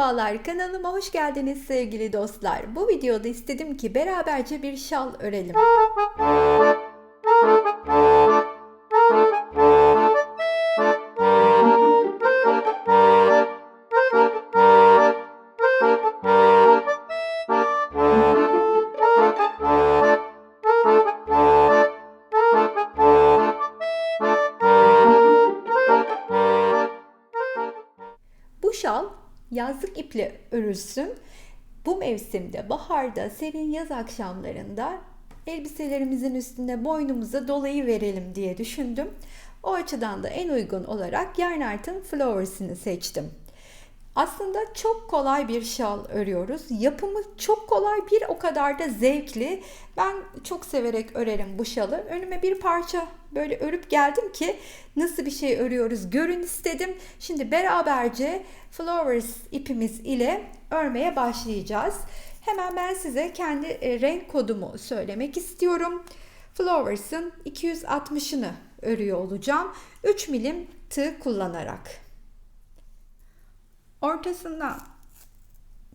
Merhabalar kanalıma hoş geldiniz sevgili dostlar. Bu videoda istedim ki beraberce bir şal örelim. Yazlık iple örülsün. Bu mevsimde baharda serin yaz akşamlarında elbiselerimizin üstüne boynumuza dolayı verelim diye düşündüm. O açıdan da en uygun olarak Yarnart'ın Flowers'ını seçtim. Aslında çok kolay bir şal örüyoruz. Yapımı çok kolay bir o kadar da zevkli. Ben çok severek örerim bu şalı. Önüme bir parça böyle örüp geldim ki nasıl bir şey örüyoruz görün istedim. Şimdi beraberce Flowers ipimiz ile örmeye başlayacağız. Hemen ben size kendi e, renk kodumu söylemek istiyorum. Flowers'ın 260'ını örüyor olacağım. 3 milim tığ kullanarak ortasından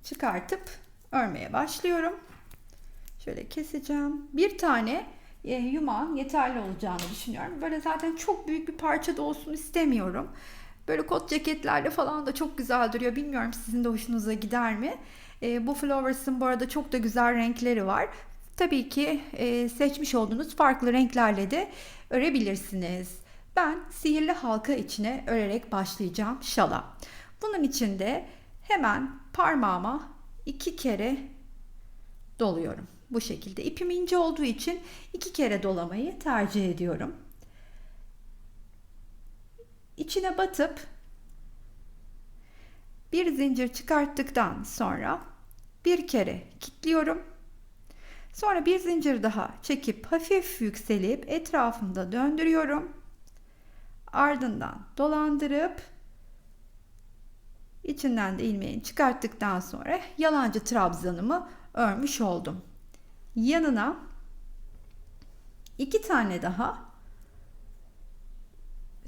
çıkartıp örmeye başlıyorum. Şöyle keseceğim. Bir tane e, yumağın yeterli olacağını düşünüyorum. Böyle zaten çok büyük bir parça da olsun istemiyorum. Böyle kot ceketlerle falan da çok güzel duruyor. Bilmiyorum sizin de hoşunuza gider mi? E, bu Flowers'ın bu arada çok da güzel renkleri var. Tabii ki e, seçmiş olduğunuz farklı renklerle de örebilirsiniz. Ben sihirli halka içine örerek başlayacağım şala. Bunun için de hemen parmağıma iki kere doluyorum. Bu şekilde ipim ince olduğu için iki kere dolamayı tercih ediyorum. İçine batıp bir zincir çıkarttıktan sonra bir kere kilitliyorum. Sonra bir zincir daha çekip hafif yükselip etrafımda döndürüyorum. Ardından dolandırıp İçinden de ilmeğini çıkarttıktan sonra yalancı trabzanımı örmüş oldum. Yanına iki tane daha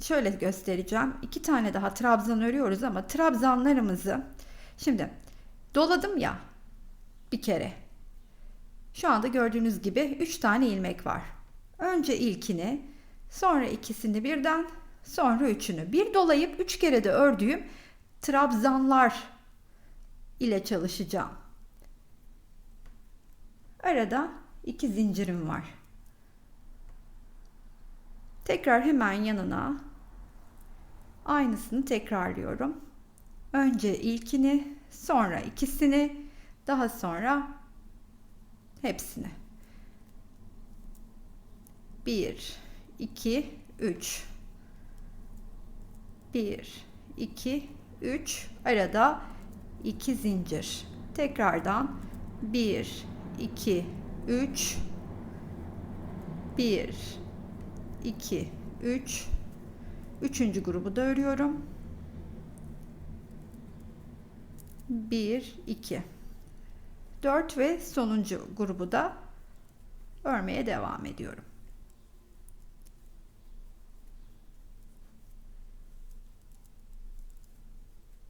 şöyle göstereceğim. İki tane daha trabzan örüyoruz ama trabzanlarımızı şimdi doladım ya bir kere. Şu anda gördüğünüz gibi üç tane ilmek var. Önce ilkini, sonra ikisini birden, sonra üçünü. Bir dolayıp üç kere de ördüğüm trabzanlar ile çalışacağım. Arada iki zincirim var. Tekrar hemen yanına aynısını tekrarlıyorum. Önce ilkini, sonra ikisini, daha sonra hepsini. 1 2 3 1 2 3 arada 2 zincir. Tekrardan 1 2 3 1 2 3 Üçüncü grubu da örüyorum. 1 2 4 ve sonuncu grubu da örmeye devam ediyorum.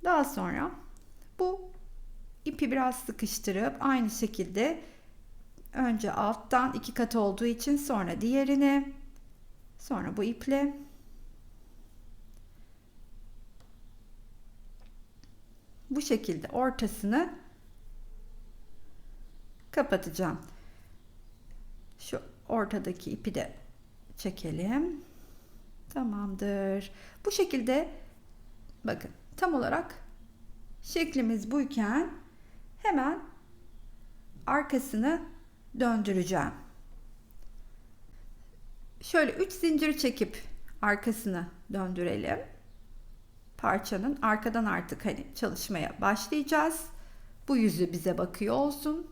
Daha sonra bu ipi biraz sıkıştırıp aynı şekilde önce alttan iki kat olduğu için sonra diğerini sonra bu iple bu şekilde ortasını kapatacağım. Şu ortadaki ipi de çekelim. Tamamdır. Bu şekilde bakın tam olarak şeklimiz buyken hemen arkasını döndüreceğim. Şöyle 3 zincir çekip arkasını döndürelim. Parçanın arkadan artık hani çalışmaya başlayacağız. Bu yüzü bize bakıyor olsun.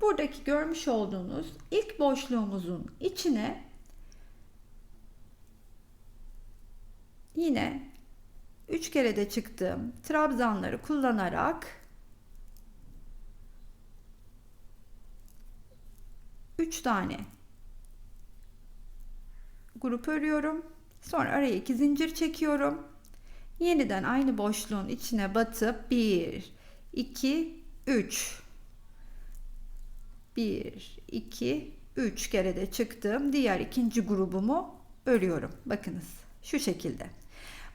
Buradaki görmüş olduğunuz ilk boşluğumuzun içine yine 3 kere de çıktım. Trabzanları kullanarak 3 tane grup örüyorum. Sonra araya 2 zincir çekiyorum. Yeniden aynı boşluğun içine batıp 1 2, 3. 1, 2, 3 kere de çıktım. Diğer ikinci grubumu örüyorum. Bakınız şu şekilde.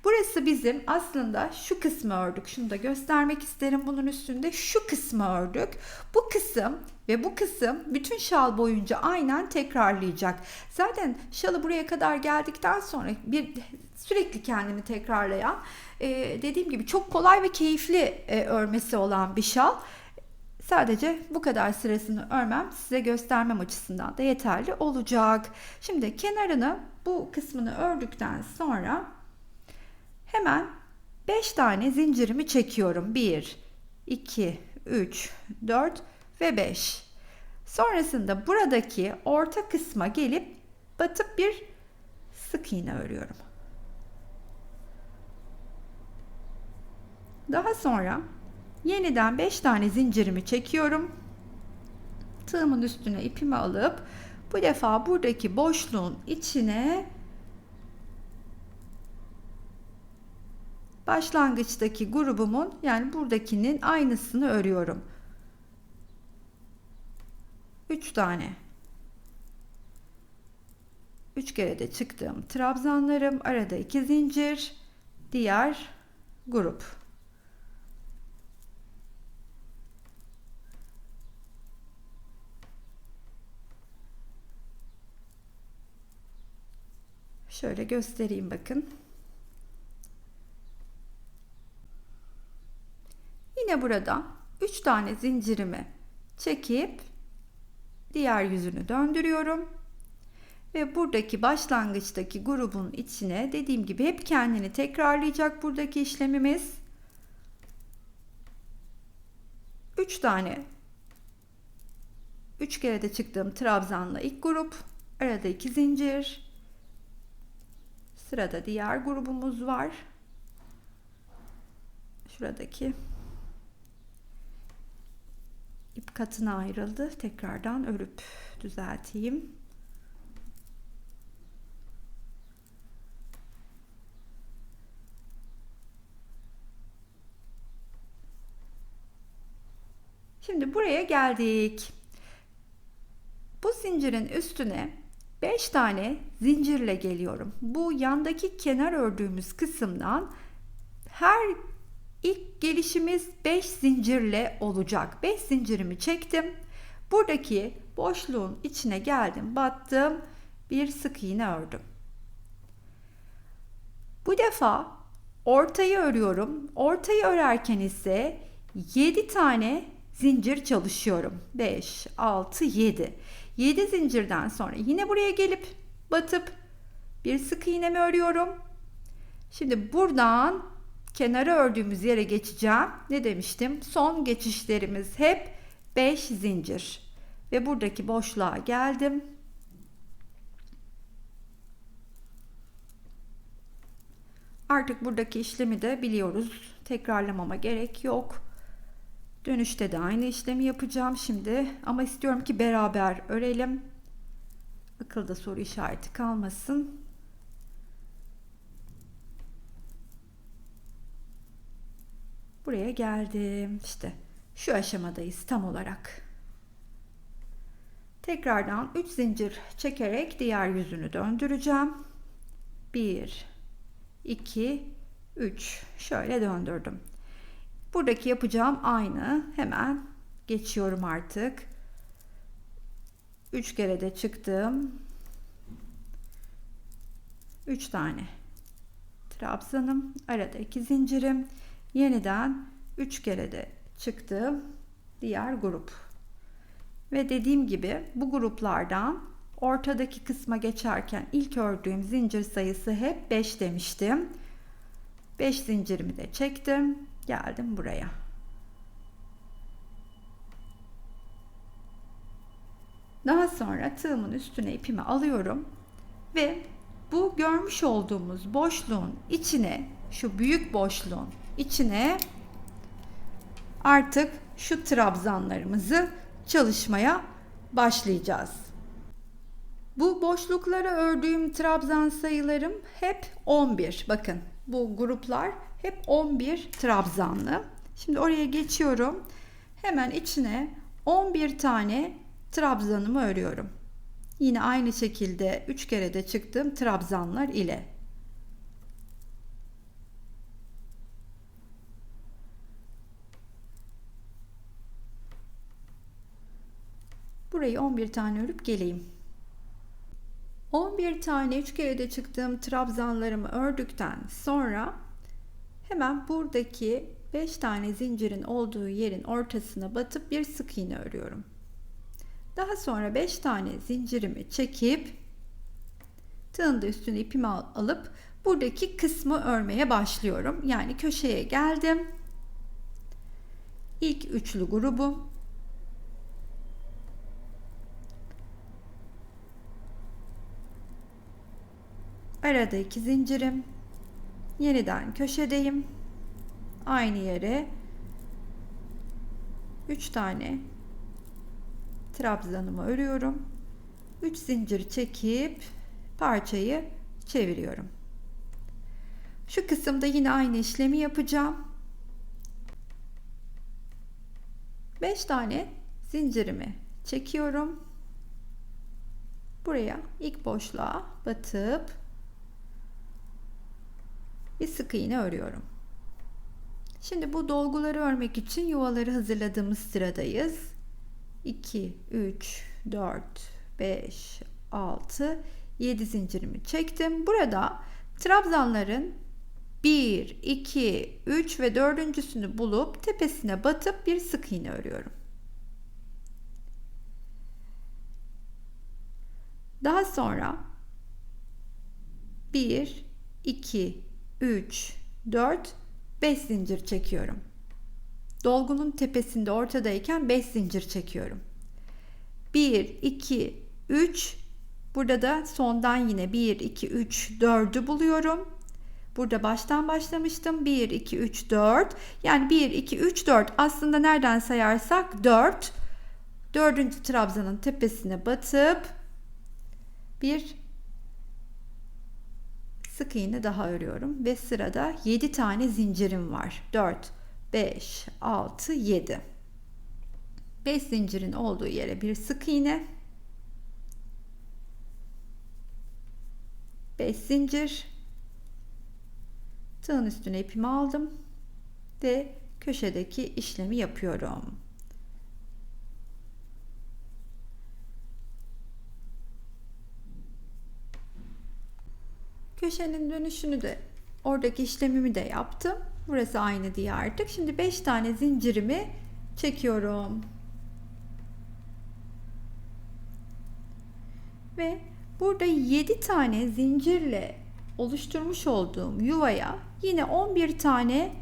Burası bizim aslında şu kısmı ördük. Şunu da göstermek isterim bunun üstünde. Şu kısmı ördük. Bu kısım ve bu kısım bütün şal boyunca aynen tekrarlayacak. Zaten şalı buraya kadar geldikten sonra bir sürekli kendini tekrarlayan e, dediğim gibi çok kolay ve keyifli e, örmesi olan bir şal. Sadece bu kadar sırasını örmem size göstermem açısından da yeterli olacak. Şimdi kenarını bu kısmını ördükten sonra hemen 5 tane zincirimi çekiyorum. 1, 2, 3, 4 ve 5. Sonrasında buradaki orta kısma gelip batıp bir sık iğne örüyorum. Daha sonra yeniden 5 tane zincirimi çekiyorum. Tığımın üstüne ipimi alıp bu defa buradaki boşluğun içine başlangıçtaki grubumun yani buradakinin aynısını örüyorum. 3 tane 3 kere de çıktığım trabzanlarım arada 2 zincir diğer grup Şöyle göstereyim bakın. Yine burada 3 tane zincirimi çekip diğer yüzünü döndürüyorum. Ve buradaki başlangıçtaki grubun içine dediğim gibi hep kendini tekrarlayacak buradaki işlemimiz. 3 tane 3 kere de çıktığım trabzanla ilk grup, arada 2 zincir. Sırada diğer grubumuz var. Şuradaki ip katına ayrıldı. Tekrardan örüp düzelteyim. Şimdi buraya geldik. Bu zincirin üstüne 5 tane zincirle geliyorum. Bu yandaki kenar ördüğümüz kısımdan her ilk gelişimiz 5 zincirle olacak. 5 zincirimi çektim. Buradaki boşluğun içine geldim, battım. Bir sık iğne ördüm. Bu defa ortayı örüyorum. Ortayı örerken ise 7 tane zincir çalışıyorum. 5, 6, 7. 7 zincirden sonra yine buraya gelip batıp bir sık iğnemi örüyorum. Şimdi buradan kenarı ördüğümüz yere geçeceğim. Ne demiştim? Son geçişlerimiz hep 5 zincir. Ve buradaki boşluğa geldim. Artık buradaki işlemi de biliyoruz. Tekrarlamama gerek yok. Dönüşte de aynı işlemi yapacağım şimdi. Ama istiyorum ki beraber örelim. Akılda soru işareti kalmasın. Buraya geldim. İşte şu aşamadayız tam olarak. Tekrardan 3 zincir çekerek diğer yüzünü döndüreceğim. 1 2 3 şöyle döndürdüm. Buradaki yapacağım aynı. Hemen geçiyorum artık. 3 kere de çıktım. 3 tane trabzanım, arada 2 zincirim. Yeniden 3 kere de çıktım. Diğer grup. Ve dediğim gibi bu gruplardan ortadaki kısma geçerken ilk ördüğüm zincir sayısı hep 5 demiştim. 5 zincirimi de çektim geldim buraya. Daha sonra tığımın üstüne ipimi alıyorum ve bu görmüş olduğumuz boşluğun içine şu büyük boşluğun içine artık şu trabzanlarımızı çalışmaya başlayacağız. Bu boşluklara ördüğüm trabzan sayılarım hep 11. Bakın bu gruplar hep 11 trabzanlı. Şimdi oraya geçiyorum. Hemen içine 11 tane trabzanımı örüyorum. Yine aynı şekilde 3 kere de çıktım trabzanlar ile. Burayı 11 tane örüp geleyim. 11 tane 3 kere de çıktığım trabzanlarımı ördükten sonra hemen buradaki 5 tane zincirin olduğu yerin ortasına batıp bir sık iğne örüyorum. Daha sonra 5 tane zincirimi çekip tığın üstüne ipimi alıp buradaki kısmı örmeye başlıyorum. Yani köşeye geldim. İlk üçlü grubu arada iki zincirim. Yeniden köşedeyim. Aynı yere 3 tane trabzanımı örüyorum. 3 zincir çekip parçayı çeviriyorum. Şu kısımda yine aynı işlemi yapacağım. 5 tane zincirimi çekiyorum. Buraya ilk boşluğa batıp bir sık iğne örüyorum. Şimdi bu dolguları örmek için yuvaları hazırladığımız sıradayız. 2, 3, 4, 5, 6, 7 zincirimi çektim. Burada trabzanların 1, 2, 3 ve dördüncüsünü bulup tepesine batıp bir sık iğne örüyorum. Daha sonra 1, 2, 3, 4, 5 zincir çekiyorum. Dolgunun tepesinde ortadayken 5 zincir çekiyorum. 1, 2, 3, burada da sondan yine 1, 2, 3, 4'ü buluyorum. Burada baştan başlamıştım. 1, 2, 3, 4. Yani 1, 2, 3, 4 aslında nereden sayarsak 4. Dördüncü trabzanın tepesine batıp bir sık iğne daha örüyorum ve sırada 7 tane zincirim var. 4, 5, 6, 7. 5 zincirin olduğu yere bir sık iğne. 5 zincir. Tığın üstüne ipimi aldım ve köşedeki işlemi yapıyorum. Köşenin dönüşünü de oradaki işlemimi de yaptım. Burası aynı diye artık. Şimdi 5 tane zincirimi çekiyorum. Ve burada 7 tane zincirle oluşturmuş olduğum yuvaya yine 11 tane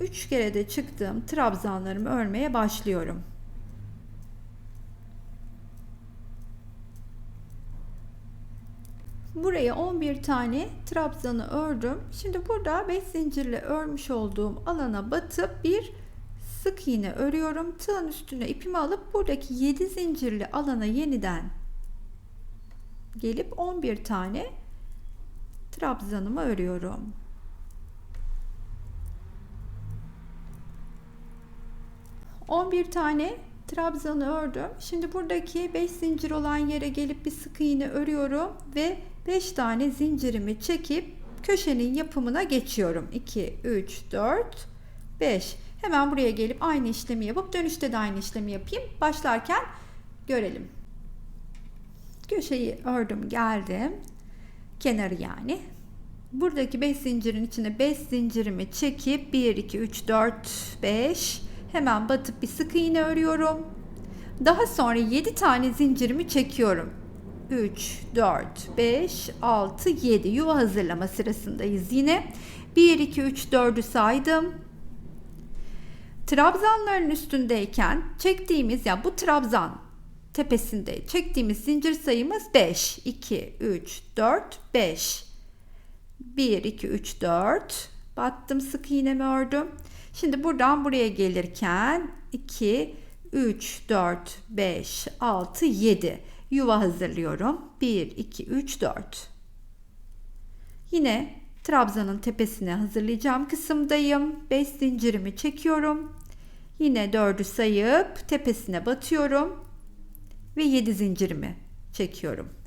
3 kere de çıktığım trabzanlarımı örmeye başlıyorum. Buraya 11 tane trabzanı ördüm. Şimdi burada 5 zincirle örmüş olduğum alana batıp bir sık iğne örüyorum. Tığın üstüne ipimi alıp buradaki 7 zincirli alana yeniden gelip 11 tane trabzanımı örüyorum. On bir tane trabzanı ördüm. Şimdi buradaki 5 zincir olan yere gelip bir sık iğne örüyorum ve 5 tane zincirimi çekip köşenin yapımına geçiyorum. 2, 3, 4, 5. Hemen buraya gelip aynı işlemi yapıp dönüşte de aynı işlemi yapayım. Başlarken görelim. Köşeyi ördüm geldim. Kenarı yani. Buradaki 5 zincirin içine 5 zincirimi çekip 1, 2, 3, 4, 5 hemen batıp bir sık iğne örüyorum. Daha sonra 7 tane zincirimi çekiyorum. 3, 4, 5, 6, 7 yuva hazırlama sırasındayız yine. 1, 2, 3, 4'ü saydım. Trabzanların üstündeyken çektiğimiz ya yani bu trabzan tepesinde çektiğimiz zincir sayımız 5. 2, 3, 4, 5. 1, 2, 3, 4. Battım sık iğnemi ördüm. Şimdi buradan buraya gelirken 2, 3, 4, 5, 6, 7 yuva hazırlıyorum. 1, 2, 3, 4. Yine trabzanın tepesine hazırlayacağım kısımdayım. 5 zincirimi çekiyorum. Yine 4'ü sayıp tepesine batıyorum ve 7 zincirimi çekiyorum.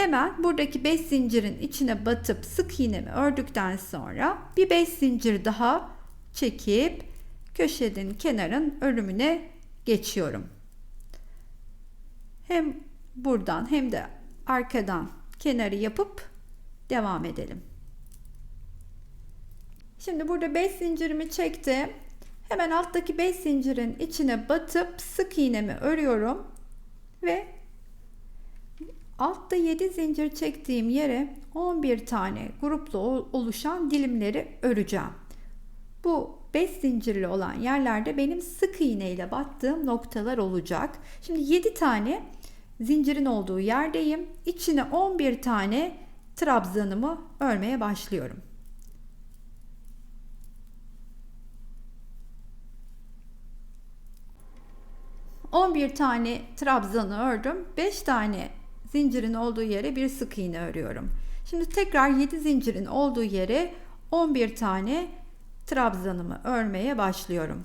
Hemen buradaki 5 zincirin içine batıp sık iğnemi ördükten sonra bir 5 zincir daha çekip köşenin kenarın örümüne geçiyorum. Hem buradan hem de arkadan kenarı yapıp devam edelim. Şimdi burada 5 zincirimi çektim. Hemen alttaki 5 zincirin içine batıp sık iğnemi örüyorum ve altta 7 zincir çektiğim yere 11 tane gruplu oluşan dilimleri öreceğim. Bu 5 zincirli olan yerlerde benim sık iğne ile battığım noktalar olacak. Şimdi 7 tane zincirin olduğu yerdeyim. İçine 11 tane trabzanımı örmeye başlıyorum. 11 tane trabzanı ördüm. 5 tane zincirin olduğu yere bir sık iğne örüyorum. Şimdi tekrar 7 zincirin olduğu yere 11 tane trabzanımı örmeye başlıyorum.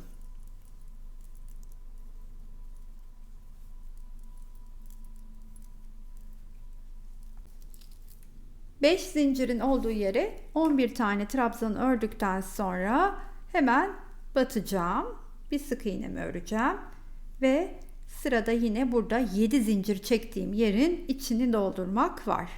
Beş zincirin olduğu yere 11 tane trabzan ördükten sonra hemen batacağım. Bir sık iğnemi öreceğim ve sırada yine burada 7 zincir çektiğim yerin içini doldurmak var.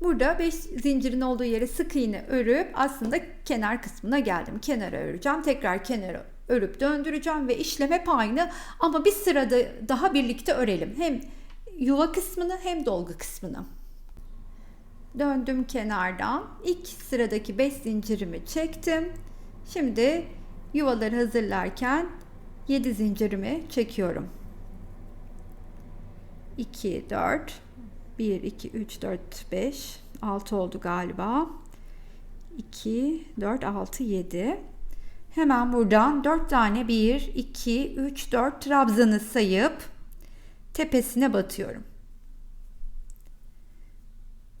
Burada 5 zincirin olduğu yere sık iğne örüp aslında kenar kısmına geldim. Kenara öreceğim. Tekrar kenara örüp döndüreceğim ve işlem hep aynı ama bir sırada daha birlikte örelim. Hem yuva kısmını hem dolgu kısmını. Döndüm kenardan. İlk sıradaki 5 zincirimi çektim. Şimdi yuvaları hazırlarken 7 zincirimi çekiyorum. 2 4 1 2 3 4 5 6 oldu galiba. 2 4 6 7 Hemen buradan 4 tane 1 2 3 4 trabzanı sayıp tepesine batıyorum.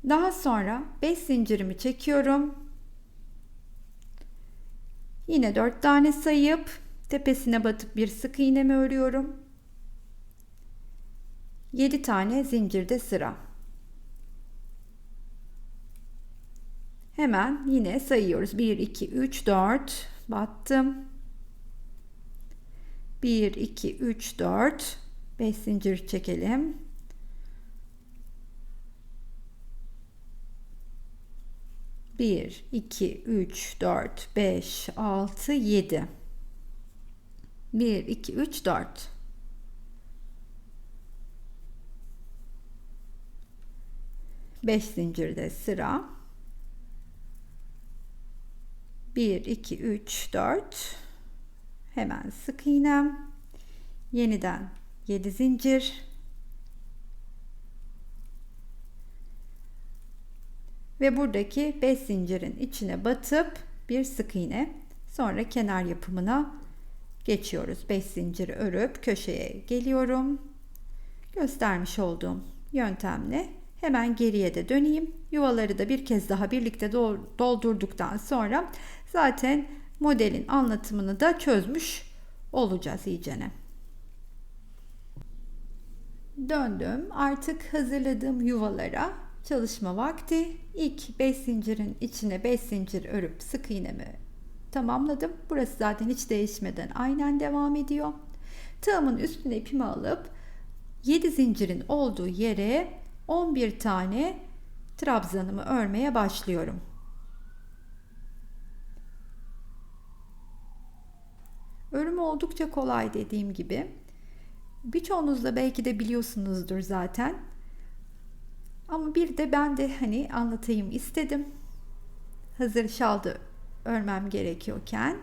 Daha sonra 5 zincirimi çekiyorum. Yine 4 tane sayıp tepesine batıp bir sık iğnemi örüyorum. 7 tane zincirde sıra. Hemen yine sayıyoruz. 1 2 3 4 battım. 1 2 3 4 5 zincir çekelim. Bir, iki, üç, dört, beş, altı, yedi. Bir, iki, üç, dört. Beş zincirde sıra. Bir, iki, üç, dört. Hemen sık iğnem. Yeniden 7 zincir ve buradaki 5 zincirin içine batıp bir sık iğne sonra kenar yapımına geçiyoruz 5 zinciri örüp köşeye geliyorum göstermiş olduğum yöntemle hemen geriye de döneyim yuvaları da bir kez daha birlikte doldurduktan sonra zaten modelin anlatımını da çözmüş olacağız iyicene. Döndüm. Artık hazırladığım yuvalara çalışma vakti. İlk 5 zincirin içine 5 zincir örüp sık iğnemi tamamladım. Burası zaten hiç değişmeden aynen devam ediyor. Tığımın üstüne ipimi alıp 7 zincirin olduğu yere 11 tane trabzanımı örmeye başlıyorum. Örümü oldukça kolay dediğim gibi. Birçoğunuz da belki de biliyorsunuzdur zaten. Ama bir de ben de hani anlatayım istedim. Hazır şalda örmem gerekiyorken.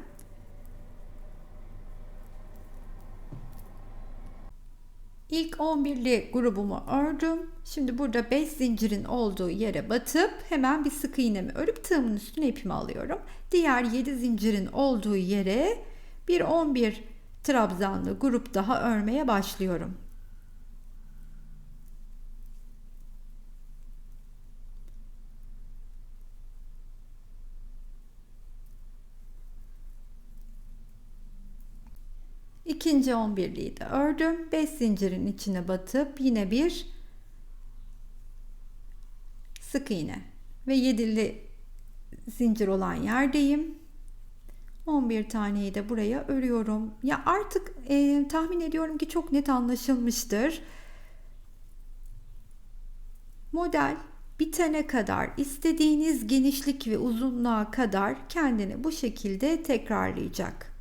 İlk 11'li grubumu ördüm. Şimdi burada 5 zincirin olduğu yere batıp hemen bir sık iğnemi örüp tığımın üstüne ipimi alıyorum. Diğer 7 zincirin olduğu yere bir 11 trabzanlı grup daha örmeye başlıyorum. İkinci 11'liği de ördüm. 5 zincirin içine batıp yine bir sık iğne ve 7'li zincir olan yerdeyim. 11 taneyi de buraya örüyorum. Ya artık e, tahmin ediyorum ki çok net anlaşılmıştır. Model bitene kadar istediğiniz genişlik ve uzunluğa kadar kendini bu şekilde tekrarlayacak.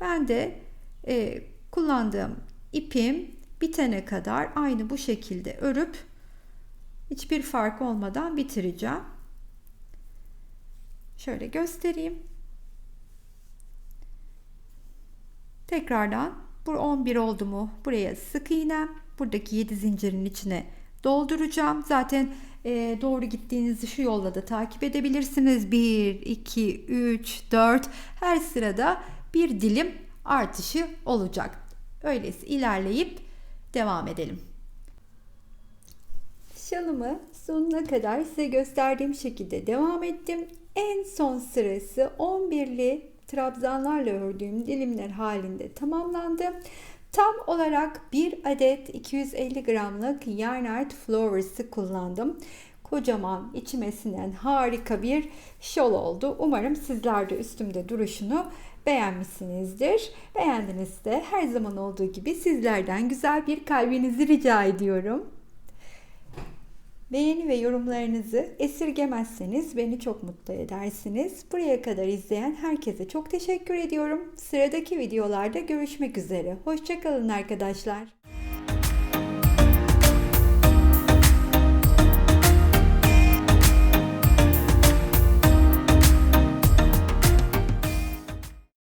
Ben de e, kullandığım ipim bitene kadar aynı bu şekilde örüp hiçbir fark olmadan bitireceğim. Şöyle göstereyim. Tekrardan bu 11 oldu mu buraya sık iğnem buradaki 7 zincirin içine dolduracağım. Zaten e, doğru gittiğinizi şu yolla da takip edebilirsiniz. 1, 2, 3, 4 her sırada bir dilim artışı olacak. Öyleyse ilerleyip devam edelim. Şalımı sonuna kadar size gösterdiğim şekilde devam ettim. En son sırası 11'li trabzanlarla ördüğüm dilimler halinde tamamlandı. Tam olarak bir adet 250 gramlık yarn art flowers'ı kullandım. Kocaman içime sinen harika bir şal oldu. Umarım sizler de üstümde duruşunu beğenmişsinizdir. Beğendinizse her zaman olduğu gibi sizlerden güzel bir kalbinizi rica ediyorum. Beğeni ve yorumlarınızı esirgemezseniz beni çok mutlu edersiniz. Buraya kadar izleyen herkese çok teşekkür ediyorum. Sıradaki videolarda görüşmek üzere. Hoşçakalın arkadaşlar.